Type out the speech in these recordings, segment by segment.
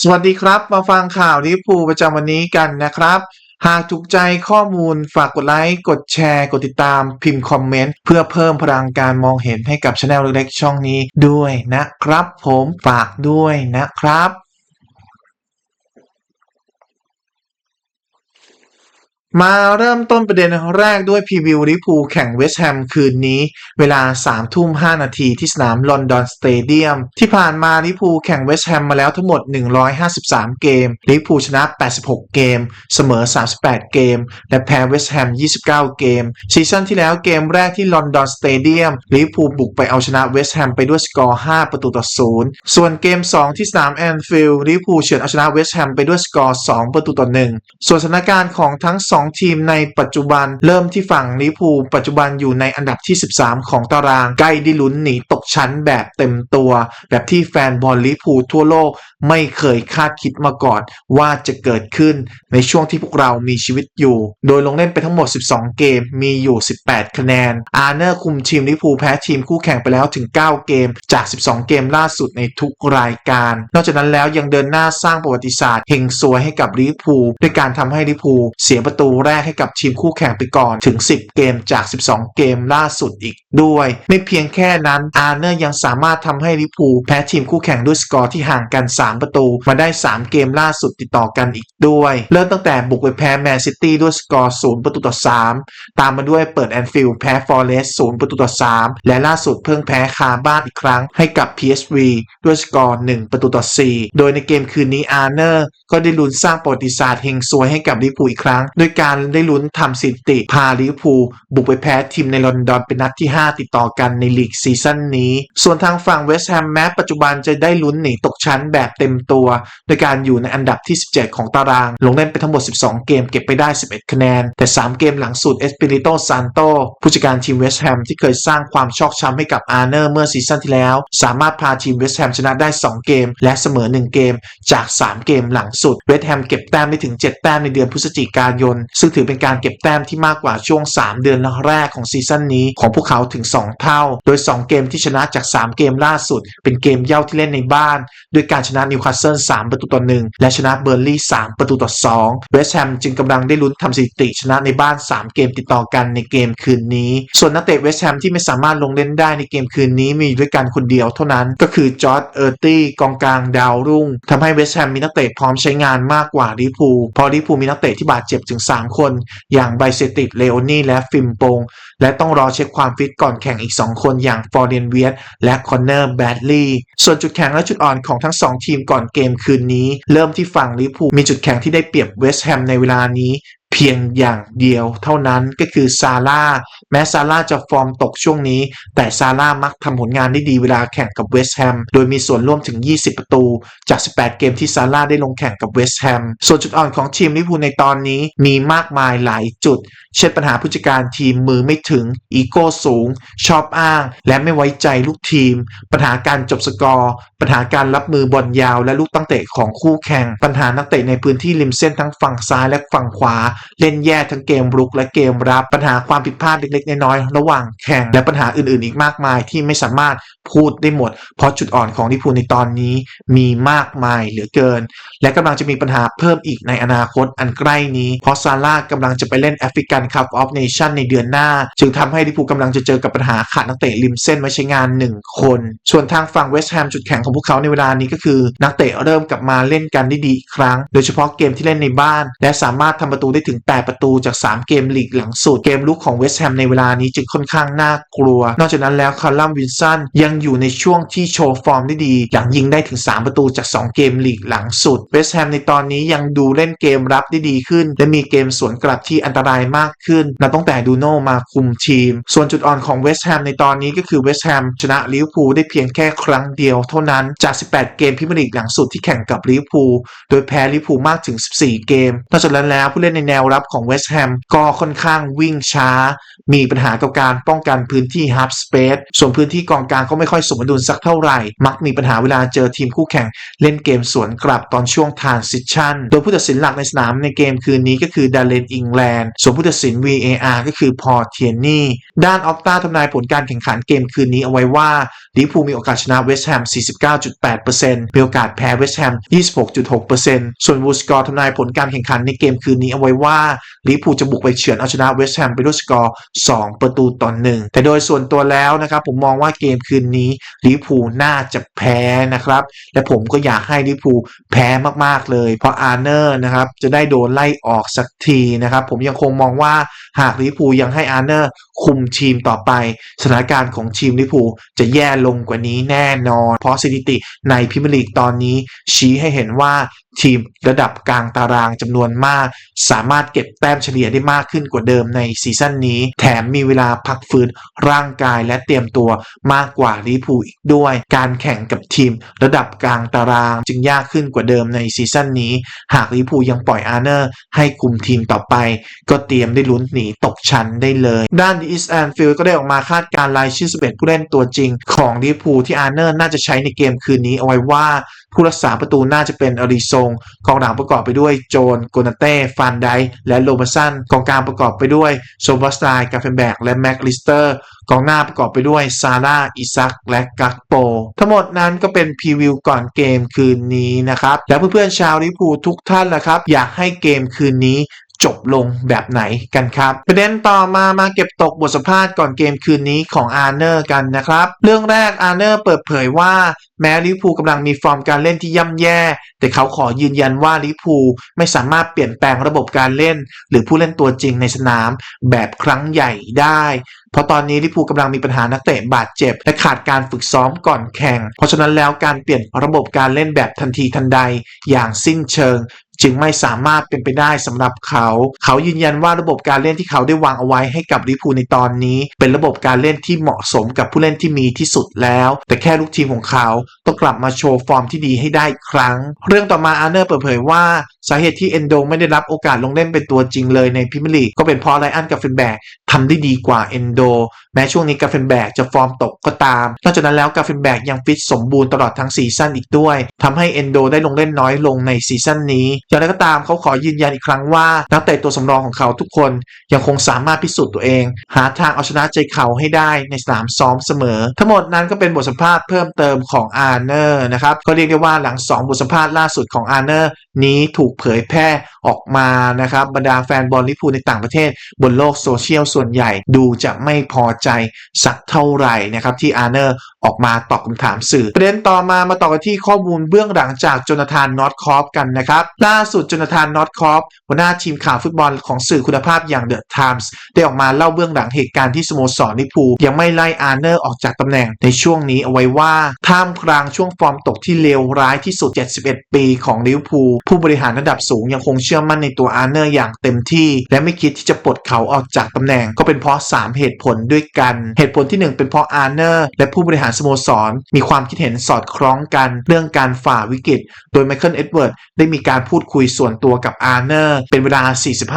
สวัสดีครับ มาฟังข่าวลิปูประจำวันนี้กันนะครับ หากถูกใจข้อมูลฝากกดไลค์ กดแชร์ กดติดตาม พิมพ์คอมเมนต์ เพื่อเพิ่มพลังการมองเห็นให้กับช anel เล็กๆช่องนี้ด้วยนะครับ ผมฝากด้วยนะครับ มาเริ่มต้นประเด็นแรกด้วยพรีวิวลิพูแข่งเวสต์แฮมคืนนี้ เวลา3ทุ่ม5นาทีที่สนามลอนดอนสเตเดียม ที่ผ่านมาลิพูแข่งเวสต์แฮมมาแล้วทั้งหมด 153 เกมลิเวอร์พูชนะ 86 เกม เสมอ 38 เกม และแพ้เวสต์แฮม 29 เกม ซีซั่นที่แล้วเกมแรกที่ลอนดอนสเตเดียมลิพูบุกไปเอาชนะเวสต์แฮมไปด้วยสกอร์ 5 ประตูต่อ 0 ส่วนเกม 2 ที่สนามแอนฟิลด์ลิพูเฉือนเอาชนะเวสต์แฮมไปด้วยสกอร์ 2 ประตูต่อ 1 ส่วนสถานการณ์ของทั้ง 2ทีมในปัจจุบันเริ่มที่ฝั่งลิพูปัจจุบันอยู่ในอันดับที่ 13 ของตาราง ใกล้ด้ลุ้นหนีตกชั้นแบบเต็มตัว แบบที่แฟนบอลลิพูทั่วโลกไม่เคยคาดคิดมาก่อนว่าจะเกิดขึ้นในช่วงที่พวกเรามีชีวิตอยู่ โดยลงเล่นไปทั้งหมด 12 เกม มีอยู่ 18 คะแนน อาร์เนอร์คุมทีมลิพูแพ้ทีมคู่แข่งไปแล้วถึง 9 เกม จาก 12 เกมล่าสุดในทุกรายการ นอกจากนั้นแล้วยังเดินหน้าสร้างประวัติศาสตร์เฮงซวยให้กับลิพูด้วยการทำให้ลิพูเสียประตูแรกให้กับทีมคู่แข่งไปก่อนถึง 10 เกมจาก 12 เกมล่าสุดอีกด้วย ไม่เพียงแค่นั้นอาร์เนอร์ยังสามารถทำให้ลิเวอร์พูแพ้ทีมคู่แข่งด้วยสกอร์ที่ห่างกัน 3 ประตู มาได้ 3 เกมล่าสุดติดต่อกันอีกด้วย เริ่มตั้งแต่บุกไปแพ้แมนซิตี้ด้วยสกอร์0ประตูต่อ 3 ตามมาด้วยเปิดแอนฟิลด์แพ้ฟอร์เรสต์0ประตูต่อ 3 และล่าสุดเพิ่งแพ้คาบ้านอีกครั้งให้กับ PSV ด้วยสกอร์ 1 ประตูต่อ 4 โดยในเกมคืนนี้อาร์เนอร์ก็ได้ลุ้นสร้างประวัติศาสตร์เฮงซวยให้กับลิพูอีกครั้งด้วยการได้ลุ้นทำสถิติพาลิเวอร์พูลบุกไปแพ้ทีมในลอนดอนเป็นนัดที่ 5 ติดต่อกันในลีกซีซั่นนี้ ส่วนทางฝั่งเวสต์แฮมแม้ปัจจุบันจะได้ลุ้นหนีตกชั้นแบบเต็มตัว โดยการอยู่ในอันดับที่ 17 ของตาราง ลงเล่นไปทั้งหมด 12 เกมเก็บไปได้ 11 คะแนน แต่ 3 เกมหลังสุดเอสปิริโตซานโตผู้จัดการทีมเวสต์แฮมที่เคยสร้างความชอกช้ำให้กับอาร์เนอร์เมื่อซีซั่นที่แล้ว สามารถพาทีมเวสต์แฮมชนะได้ 2 เกม และเสมอ 1 เกมจาก 3 เกมหลังสุดเวสต์แฮมเก็บแต้มได้ถึง 7 แต้มในเดือนพฤศจิกายนซึ่งถือเป็นการเก็บแต้มที่มากกว่าช่วง 3 เดือนแรกของซีซั่นนี้ของพวกเขาถึง 2 เท่า โดย 2 เกมที่ชนะจาก 3 เกมล่าสุด เป็นเกมเย่าที่เล่นในบ้าน ด้วยการชนะนิวคาสเซิล3ประตูต่อ1และชนะเบอร์ลี่ 3 ประตูต่อ2เวสต์แฮมจึงกำลังได้ลุ้นทำสถิติชนะในบ้าน 3 เกมติดต่อกันในเกมคืนนี้ ส่วนนักเตะเวสต์แฮมที่ไม่สามารถลงเล่นได้ในเกมคืนนี้มีด้วยกันคนเดียวเท่านั้นก็คือจอร์ดเออร์ตี้กองกลางดาวรุ่งทำให้เวสต์แฮมมีนักเตะพร้อมใช้งานมากกว่าลิพูเพราะลิพูมีนักเตะที่บาดเจ็บถึง3 คน อย่างไบเซติกเลโอนี่และฟิมโปง และต้องรอเช็คความฟิตก่อนแข่งอีก 2 คนอย่างฟอร์เรนเวียตและคอนเนอร์แบดลีย์ส่วนจุดแข็งและจุดอ่อนของทั้ง 2 ทีมก่อนเกมคืนนี้ เริ่มที่ฝั่งลิเวอร์พูลมีจุดแข็งที่ได้เปรียบเวสต์แฮมในเวลานี้ เพียงอย่างเดียวเท่านั้นก็คือซาร่าแม้ซาร่าจะฟอร์มตกช่วงนี้ แต่ซาร่ามักทำผลงานได้ดีเวลาแข่งกับเวสต์แฮมโดยมีส่วนร่วมถึง 20 ประตู จาก 18 เกมที่ซาร่าได้ลงแข่งกับเวสต์แฮมส่วนจุดอ่อนของทีมลิเวอร์พูลในตอนนี้มีมากมายหลายจุด เช่นปัญหาผู้จัดการทีมมือไม่ถึง อีโก้สูง ชอบอ้าง และไม่ไว้ใจลูกทีม ปัญหาการจบสกอร์ ปัญหาการรับมือบอลยาว และลูกตั้งเตะของคู่แข่ง ปัญหานักเตะในพื้นที่ริมเส้นทั้งฝั่งซ้ายและฝั่งขวาเล่นแย่ทั้งเกมรุกและเกมรับปัญหาความผิดพลาดเล็กๆน้อยๆระหว่างแข่งและปัญหาอื่นๆ อีกมากมายที่ไม่สามารถพูดได้หมด เพราะจุดอ่อนของลิเวอร์พูในตอนนี้มีมากมายเหลือเกิน และกำลังจะมีปัญหาเพิ่มอีกในอนาคตอันใกล้นี้ เพราะซาร่ากำลังจะไปเล่นแอฟริกันคัพออฟเนชั่นในเดือนหน้า จึงทำให้ลิเวอร์พูลกำลังจะเจอกับปัญหาขาดนักเตะริมเส้นไว้ใช้งาน 1 คน ส่วนทางฝั่งเวสต์แฮมจุดแข็งของพวกเขาในเวลานี้ก็คือ นักเตะเริ่มกลับมาเล่นกันได้ดีอีกครั้ง โดยเฉพาะเกมที่เล่นในบ้าน และสามารถทำประตูได้ถึง8 ประตูจาก 3 เกมลีกหลังสุด เกมลุกของเวสต์แฮมในเวลานี้จึงค่อนข้างน่ากลัว นอกจากนั้นแล้วคาร์ลัมวินสันยังอยู่ในช่วงที่โชว์ฟอร์มได้ดีหลังยิงได้ถึง 3 ประตูจาก 2 เกมลีกหลังสุดเวสต์แฮมในตอนนี้ยังดูเล่นเกมรับได้ดีขึ้น และมีเกมสวนกลับที่อันตรายมากขึ้นนับตั้งแต่ดูโนมาคุมทีม ส่วนจุดอ่อนของเวสต์แฮมในตอนนี้ก็คือเวสต์แฮมชนะลิเวอร์พูลได้เพียงแค่ครั้งเดียวเท่านั้นจาก 18 เกมพรีเมียร์ลีกหลังสุดที่แข่งกับลิเวอร์พูลโดยแพ้ลิเวอร์พูลมากถึง 14 เกมนอกจากนั้นแล้วผู้เล่นในแนววรับของเวสต์แฮมก็ค่อนข้างวิ่งช้า มีปัญหากับการป้องกันพื้นที่ half space ส่วนพื้นที่กองกลางก็ไม่ค่อยสมดุลสักเท่าไหร่ มักมีปัญหาเวลาเจอทีมคู่แข่งเล่นเกมสวนกลับตอนช่วง transition โดยผู้ตัดสินหลักในสนามในเกมคืนนี้ก็คือดาเลนอิงแลนด์ส่วนผู้ตัดสิน VAR ก็คือพอเทียนนี่ด้านออกตาทำนายผลการแข่งขันเกมคืนนี้เอาไว้ว่าลิเวอร์พูลมีโอกาสชนะเวสต์แฮม 49.8%มีโอกาสแพ้เวสต์แฮม 26.6%ส่วนวูสกอร์ทำนายผลการแข่งขันในเกมคืนนี้เอาไว้ว่าลิเวอร์พูจะบุกไปเฉือนเอาชนะเวสต์แฮมไปด้วยสกอร์ 2 ประตูต่อหนึ่งแต่โดยส่วนตัวแล้วนะครับผมมองว่าเกมคืนนี้ลิเวอร์พูน่าจะแพ้นะครับ และผมก็อยากให้ลิเวอร์พูแพ้มากๆเลย เพราะอาร์เนอร์นะครับจะได้โดนไล่ออกสักทีนะครับผมยังคงมองว่าหากลิเวอร์พูยังให้อาร์เนอร์คุมทีมต่อไปสถานการณ์ของทีมลิเวอร์พูจะแย่ลงกว่านี้แน่นอน เพราะสถิติในพรีเมียร์ลีกตอนนี้ ชี้ให้เห็นว่า ทีมระดับกลางตารางจำนวนมาก สามารถเก็บแต้มเฉลี่ยได้มากขึ้นกว่าเดิมในซีซั่นนี้ แถมมีเวลาพักฟื้นร่างกายและเตรียมตัวมากกว่าลิพูอีกด้วย การแข่งกับทีมระดับกลางตาราง จึงยากขึ้นกว่าเดิมในซีซั่นนี้ หากลิพูยังปล่อยอาร์เนอร์ ให้คุมทีมต่อไป ก็เตรียมได้ลุ้นหนีตกชั้นได้เลย ด้านอีสแอนฟิลก็ได้ออกมาคาดการรายชื่อ11ผู้เล่นตัวจริง ของลิพูที่อาร์เนอร์น่าจะใช้ในเกมคืนนี้เอาไว้ว่า ผู้รักษาประตูน่าจะเป็นอริซงกองหลังประกอบไปด้วยโจนโกนาเต้ฟานไดและโรบสันกองกลางประกอบไปด้วยโซบัสไตกาเฟนแบกและแม็กลิสเตอร์กองหน้าประกอบไปด้วยซาร่าอิซักและกักโป ทั้งหมดนั้นก็เป็นพรีวิวก่อนเกมคืนนี้นะครับ และเพื่อนๆชาวลิปูทุกท่านนะครับ อยากให้เกมคืนนี้ จบลงแบบไหนกันครับ ประเด็นต่อมามาเก็บตกบทสัมภาษณ์ก่อนเกมคืนนี้ของอาร์เนอร์กันนะครับ เรื่องแรกอาร์เนอร์เปิดเผยว่าแม้ลิเวอร์พูลกำลังมีฟอร์มการเล่นที่ย่ำแย่ แต่เขาขอยืนยันว่าลิเวอร์พูลไม่สามารถเปลี่ยนแปลงระบบการเล่น หรือผู้เล่นตัวจริงในสนามแบบครั้งใหญ่ได้ เพราะตอนนี้ลิเวอร์พูลกำลังมีปัญหานักเตะบาดเจ็บ และขาดการฝึกซ้อมก่อนแข่ง เพราะฉะนั้นแล้วการเปลี่ยนระบบการเล่นแบบทันทีทันใดอย่างสิ้นเชิง จึงไม่สามารถเป็นไปได้สำหรับเขา เขายืนยันว่าระบบการเล่นที่เขาได้วางเอาไว้ให้กับลิพูในตอนนี้ เป็นระบบการเล่นที่เหมาะสมกับผู้เล่นที่มีที่สุดแล้ว แต่แค่ลูกทีมของเขาต้องกลับมาโชว์ฟอร์มที่ดีให้ได้อีกครั้ง เรื่องต่อมาอาร์เนอร์เปิดเผยว่าสาเหตุที่เอนโดไม่ได้รับโอกาสลงเล่นเป็นตัวจริงเลยในพรีเมียร์ลีกก็เป็นเพราะไรอันกับเฟนแบกทำได้ดีกว่าเอนโดแม้ช่วงนี้กาเฟนแบกจะฟอร์มตกก็ตาม นอกจากนั้นแล้วกาเฟนแบกยังฟิตสมบูรณ์ตลอดทั้งซีซั่นอีกด้วยทำให้เอนโดได้ลงเล่นน้อยลงในซีซั่นนี้ อย่างไรก็ตามเขาขอยืนยันอีกครั้งว่า นักเตะตัวสำรองของเขาทุกคนยังคงสามารถพิสูจน์ตัวเอง หาทางเอาชนะใจเขาให้ได้ในสนามซ้อมเสมอ ทั้งหมดนั้นก็เป็นบทสัมภาษณ์เพิ่มเติมของอาร์เนอร์นะครับก็เรียกได้ว่าหลัง 2 บทสัมภาษณ์ล่าสุดของอาร์เนอร์นี้ถูกเผยแพร่ออกมานะครับบรรดาแฟนบอลลิปูในต่างประเทศ บนโลกโซเชียลส่วนใหญ่ดูจะไม่พอใจสักเท่าไหร่นะครับที่อาร์เนอร์ ออกมาตอบคำถามสื่อ ประเด็นต่อมามาต่อกันที่ข้อมูลเบื้องหลังจากโจนาธานนอตคอฟกันนะครับ ล่าสุดโจนาธานนอตคอฟหัวหน้าทีมข่าวฟุตบอลของสื่อคุณภาพอย่างเดอะไทมส์ได้ออกมาเล่าเบื้องหลังเหตุการณ์ที่สโมสรลิพูยังไม่ไล่อาร์เนอร์ออกจากตำแหน่งในช่วงนี้เอาไว้ว่าท่ามกลางช่วงฟอร์มตกที่เลวร้ายที่สุด 71 ปีของลิพูผู้บริหารระดับสูงยังคงเชื่อมั่นในตัวอาร์เนอร์อย่างเต็มที่ และไม่คิดที่จะปลดเขาออกจากตำแหน่ง ก็เป็นเพราะ 3 เหตุผลด้วยกัน เหตุผลที่ 1 เป็นเพราะอาร์เนอร์และผู้บริหารสโมสร มีความคิดเห็นสอดคล้องกันเรื่องการฝ่าวิกฤต โดยไมเคิลเอ็ดเวิร์ดได้มีการพูดคุยส่วนตัวกับอาร์เนอร์เป็นเวลา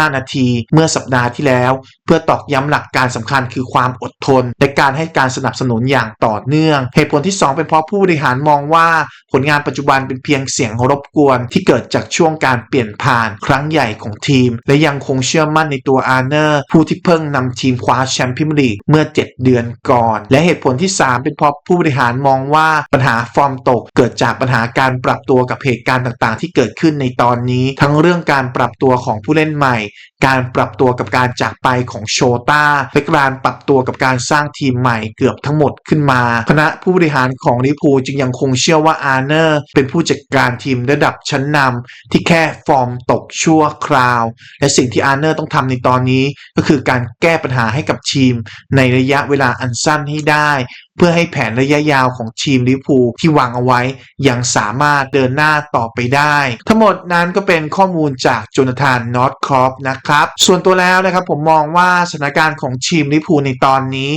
45 นาที เมื่อสัปดาห์ที่แล้วเพื่อตอกย้ำหลักการสำคัญคือความอดทน และการให้การสนับสนุนอย่างต่อเนื่อง เหตุผลที่ 2 เป็นเพราะผู้บริหารมองว่าผลงานปัจจุบันเป็นเพียงเสียงรบกวน ที่เกิดจากช่วงการเปลี่ยนผ่านครั้งใหญ่ของทีม และยังคงเชื่อมั่นในตัวอาร์เนอร์ ผู้ที่เพิ่งนำทีมคว้าแชมเปี้ยนลีกเมื่อ 7 เดือนก่อน และเหตุผลที่ 3 เป็นเพราะผู้บริหารมองว่าปัญหาฟอร์มตก เกิดจากปัญหาการปรับตัวกับเหตุการณ์ต่างๆ ที่เกิดขึ้นในตอนนี้ ทั้งเรื่องการปรับตัวของผู้เล่นใหม่ การปรับตัวกับการจากไปของโชต้าและการปรับตัวกับการสร้างทีมใหม่เกือบทั้งหมดขึ้นมา คณะผู้บริหารของลิเวอร์พูจึงยังคงเชื่อว่าอาร์เนอร์เป็นผู้จัดการทีมระดับชั้นนำที่แค่ฟอร์มตกชั่วคราว และสิ่งที่อาร์เนอร์ต้องทำในตอนนี้ ก็คือการแก้ปัญหาให้กับทีม ในระยะเวลาอันสั้นให้ได้ เพื่อให้แผนระยะยาวของทีมลิพูที่วางเอาไว้ยังสามารถเดินหน้าต่อไปได้ ทั้งหมดนั้นก็เป็นข้อมูลจากโจนาธานนอตครอปนะครับส่วนตัวแล้วนะครับผมมองว่าสถานการณ์ของทีมลิพูในตอนนี้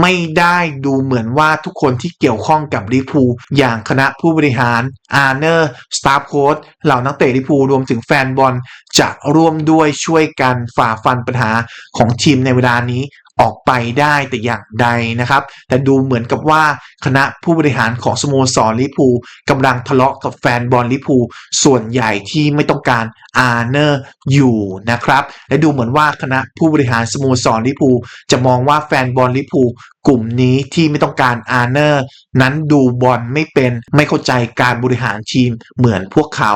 ไม่ได้ดูเหมือนว่าทุกคนที่เกี่ยวข้องกับลิพูอย่างคณะผู้บริหารอาร์เนอร์สตาฟโค้ชเหล่านักเตะลิพูรวมถึงแฟนบอลจะร่วมด้วยช่วยกันฝ่าฟันปัญหาของทีมในเวลานี้ ออกไปได้แต่อย่างใดนะครับ แต่ดูเหมือนกับว่าคณะผู้บริหารของสโมสรลิพูกำลังทะเลาะกับแฟนบอลลิพูส่วนใหญ่ที่ไม่ต้องการอาร์เนอร์อยู่นะครับ และดูเหมือนว่าคณะผู้บริหารสโมสรลิพูจะมองว่าแฟนบอลลิพูกลุ่มนี้ที่ไม่ต้องการอาร์เนอร์นั้นดูบอลไม่เป็นไม่เข้าใจการบริหารทีมเหมือนพวกเขา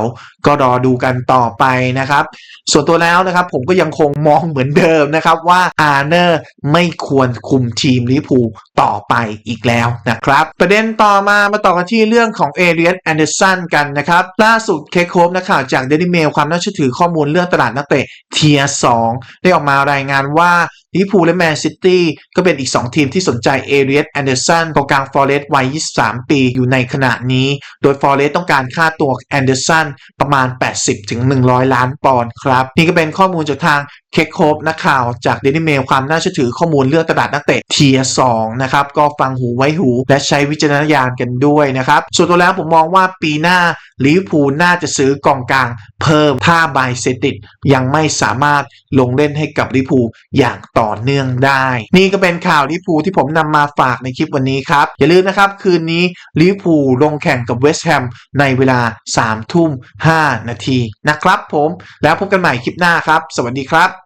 ก็รอดูกันต่อไปนะครับ ส่วนตัวแล้วนะครับผมก็ยังคงมองเหมือนเดิมนะครับว่าอาร์เนอร์ไม่ควรคุมทีมลิพูต่อไปอีกแล้วนะครับ ประเด็นต่อมามาต่อกันที่เรื่องของเอเรียนแอนเดอร์สันกันนะครับ ล่าสุดเคโคฟนักข่าวจากเดลิเมลความน่าเชื่อถือข้อมูลเรื่องตลาดนักเตะเทียสองได้ออกมารายงานว่า ลิเวอร์พูลและแมนซิตี้ก็เป็นอีก 2 ทีมที่สนใจเอเรียสแอนเดอร์สันกองกลางฟอร์เรสต์วัย 23 ปีอยู่ในขณะนี้ โดยฟอร์เรสต์ต้องการค่าตัวแอนเดอร์สันประมาณ 80ถึง100 ล้านปอนด์ครับ นี่ก็เป็นข้อมูลจากทาง เคคโคฟนักข่าวจากเดลิเมลความน่าเชื่อถือข้อมูลเรื่องตลาดนักเตะเทียสองนะครับก็ฟังหูไว้หูและใช้วิจารณญาณกันด้วยนะครับ ส่วนตัวแล้วผมมองว่าปีหน้าลิเวอร์พูลน่าจะซื้อกองกลาง เพิ่มถ้าไบเซติดยังไม่สามารถลงเล่นให้กับลิเวอร์พูลอย่างต่อเนื่องได้ นี่ก็เป็นข่าวลิเวอร์พูลที่ผมนำมาฝากในคลิปวันนี้ครับ อย่าลืมนะครับ คืนนี้ลิเวอร์พูลลงแข่งกับเวสต์แฮมในเวลา3ทุ่ม5นาทีนะครับผมแล้วพบกันใหม่คลิปหน้าครับ สวัสดีครับ